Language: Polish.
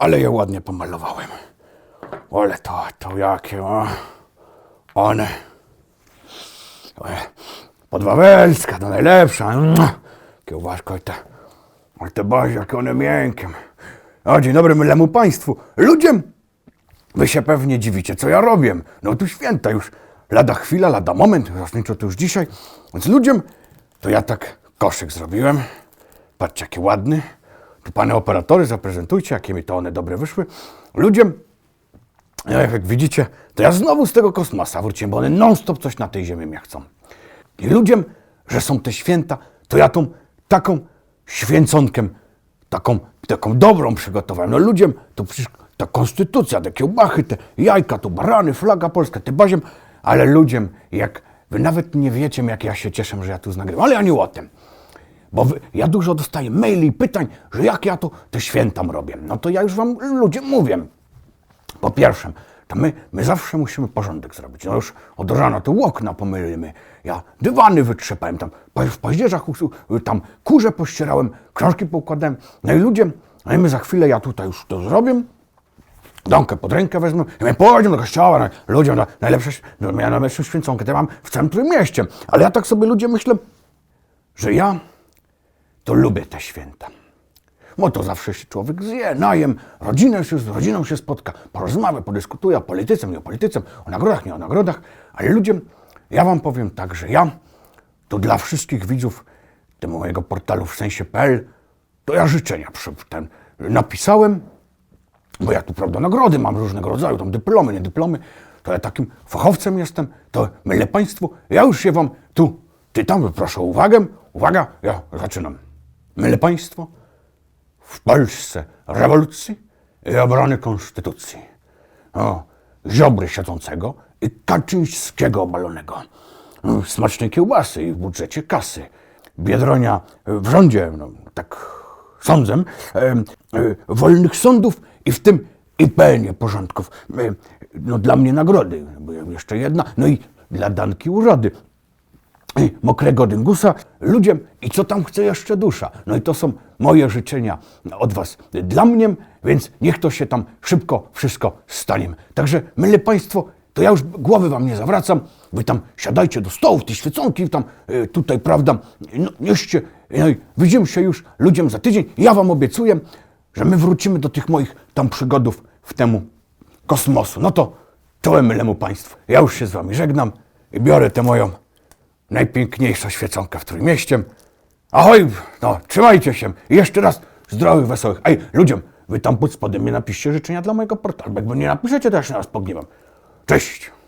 Ale je ładnie pomalowałem. Ale to, to jakie, o. One. Podwawelska, to najlepsza. Mua. Kiełbasko i te, ale te boże, jakie one miękkie. O, dzień dobry, mylemu państwu. Ludziom, wy się pewnie dziwicie, co ja robię. No tu święta już. Lada chwila, lada moment, zasadniczo to już dzisiaj. Więc ludziom, to ja tak koszyk zrobiłem. Patrzcie, jaki ładny. Tu panie operatory, zaprezentujcie, jakie mi to one dobre wyszły. Ludziom, no jak, widzicie, to ja znowu z tego kosmosa wróciłem, bo one non-stop coś na tej ziemi chcą. I ludziom, że są te święta, to ja tą taką święconkiem, taką, taką dobrą przygotowałem. No ludziom, to przecież ta konstytucja, te kiełbachy, te jajka, tu barany, flaga polska, te baziem, ale ludziom, jak wy nawet nie wiecie, jak ja się cieszę, że ja tu nagrywam, ale ja nie o tym. Bo wy, ja dużo dostaję maili pytań, że jak ja to te święta robię. No to ja już wam ludzie mówię. Po pierwsze, to my, my zawsze musimy porządek zrobić. No już od rana to okna pomylimy. Ja dywany wytrzepałem, tam w paździerzach tam kurze pościerałem, książki poukładałem. No i ludzie, no i my za chwilę ja tutaj już to zrobię. Domkę pod rękę wezmę i my pójdziemy do kościoła. No, ludziom, no, najlepsze, no, ja najlepszą święconkę to ja mam w całym mieście. Ale ja tak sobie ludzie myślę, że ja to lubię te święta. Bo to zawsze się człowiek zje, najem, rodzinę się, z rodziną się spotka, porozmawia, podyskutuje o polityce, nie o polityce, o nagrodach, nie o nagrodach. Ale ludziom, ja wam powiem tak, że ja to dla wszystkich widzów tego mojego portalu w sensie.pl to ja życzenia przy, ten, napisałem, bo ja tu, prawda, nagrody mam różnego rodzaju, tam dyplomy, nie dyplomy, to ja takim fachowcem jestem, to mylę Państwu, ja już się Wam tu czytam, proszę o uwagę, uwaga, ja zaczynam. Mylę Państwo, w Polsce rewolucji i obrony konstytucji. O, Ziobry siedzącego i Kaczyńskiego obalonego. Smacznej kiełbasy i w budżecie kasy. Biedronia w rządzie, no, tak sądzę, em, e, wolnych sądów i w tym IPN-ie porządków. E, No dla mnie nagrody, jeszcze jedna, no i dla Danki urody i mokrego dyngusa ludziom i co tam chce jeszcze dusza. No i to są moje życzenia od was dla mnie, więc niech to się tam szybko wszystko stanie. Także, myle Państwo, to ja już głowy wam nie zawracam. Wy tam siadajcie do stołów, te świeconki tam y, tutaj, prawda, no, nieście. No i widzimy się już ludziom za tydzień. Ja wam obiecuję, że my wrócimy do tych moich tam przygodów w temu kosmosu. No to czołem mylemu Państwu. Ja już się z wami żegnam i biorę tę moją najpiękniejsza świeconka w Trójmieście. Ahoj, no, trzymajcie się. I jeszcze raz zdrowych, wesołych. Ej, ludziom, wy tam pod spodem mi napiszcie życzenia dla mojego portalu. bo Jak nie napiszecie, to ja się na was pogniewam. Cześć!